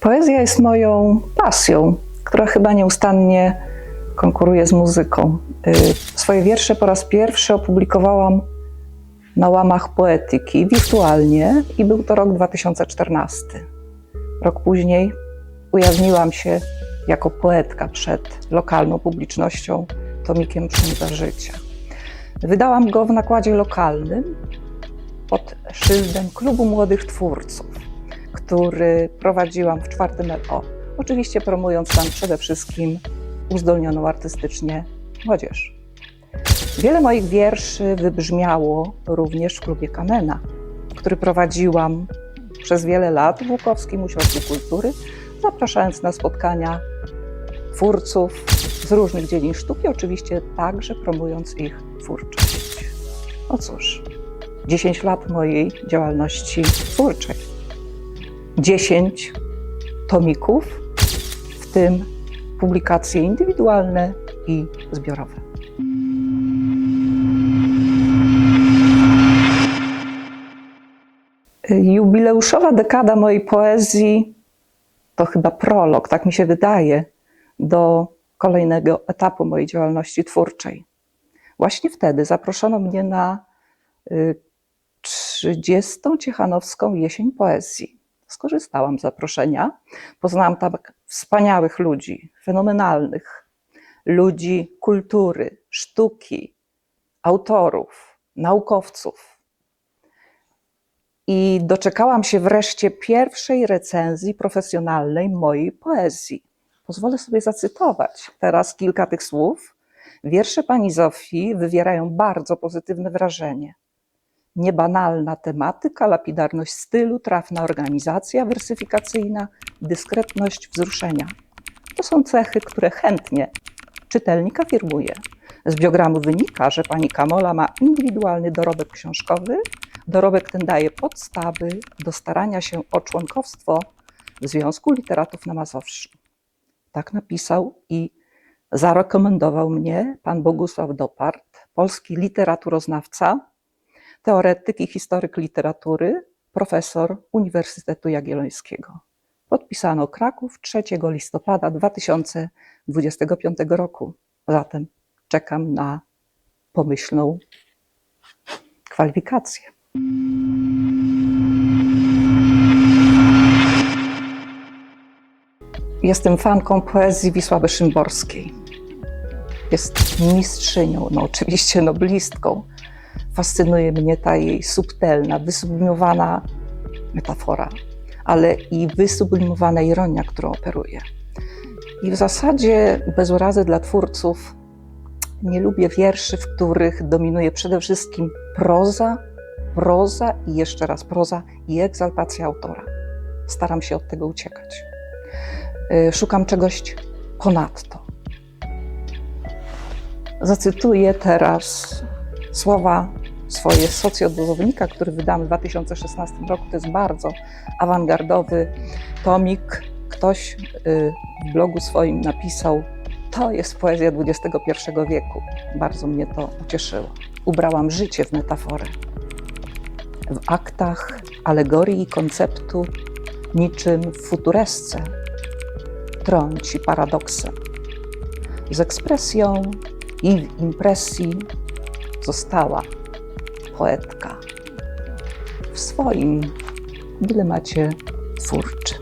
Poezja jest moją pasją, która chyba nieustannie konkuruje z muzyką. Y, Swoje wiersze po raz pierwszy opublikowałam na łamach poetyki wirtualnie i był to rok 2014. Rok później ujawniłam się jako poetka przed lokalną publicznością tomikiem Przędza Życia. Wydałam go w nakładzie lokalnym pod szyldem Klubu Młodych Twórców, który prowadziłam w czwartym LO. Oczywiście promując tam przede wszystkim uzdolnioną artystycznie młodzież. Wiele moich wierszy wybrzmiało również w klubie Kamena, który prowadziłam przez wiele lat w Łukowskim Ośrodku Kultury, zapraszając na spotkania twórców z różnych dziedzin sztuki, oczywiście także promując ich twórczość. No cóż, 10 lat mojej działalności twórczej. 10 tomików, w tym publikacje indywidualne i zbiorowe. Jubileuszowa dekada mojej poezji to chyba prolog, tak mi się wydaje, do kolejnego etapu mojej działalności twórczej. Właśnie wtedy zaproszono mnie na y, 30. Ciechanowską jesień poezji. Skorzystałam z zaproszenia. Poznałam tam wspaniałych ludzi, fenomenalnych ludzi kultury, sztuki, autorów, naukowców. I doczekałam się wreszcie pierwszej recenzji profesjonalnej mojej poezji. Pozwolę sobie zacytować teraz kilka tych słów. Wiersze pani Zofii wywierają bardzo pozytywne wrażenie. Niebanalna tematyka, lapidarność stylu, trafna organizacja wersyfikacyjna, dyskretność wzruszenia. To są cechy, które chętnie czytelnik afirmuje. Z biogramu wynika, że pani Kamola ma indywidualny dorobek książkowy. Dorobek ten daje podstawy do starania się o członkowstwo w Związku Literatów na Mazowszu. Tak napisał i zarekomendował mnie pan Bogusław Dopart, polski literaturoznawca, teoretyk i historyk literatury, profesor Uniwersytetu Jagiellońskiego. Podpisano Kraków 3 listopada 2025 roku. Zatem czekam na pomyślną kwalifikację. Jestem fanką poezji Wisławy Szymborskiej. Jest mistrzynią, no oczywiście noblistką. Fascynuje mnie ta jej subtelna, wysublimowana metafora, ale i wysublimowana ironia, którą operuje. I w zasadzie, bez urazy dla twórców, nie lubię wierszy, w których dominuje przede wszystkim proza, proza i jeszcze raz proza i egzaltacja autora. Staram się od tego uciekać. Y, Szukam czegoś ponadto. Zacytuję teraz słowa swoje socjodozownika, który wydamy w 2016 roku. To jest bardzo awangardowy tomik. Ktoś y, w blogu swoim napisał, to jest poezja XXI wieku. Bardzo mnie to ucieszyło. Ubrałam życie w metaforę. W aktach alegorii i konceptu, niczym w futuresce, trąci paradoksem. Z ekspresją i w impresji została poetka w swoim dylemacie twórczym.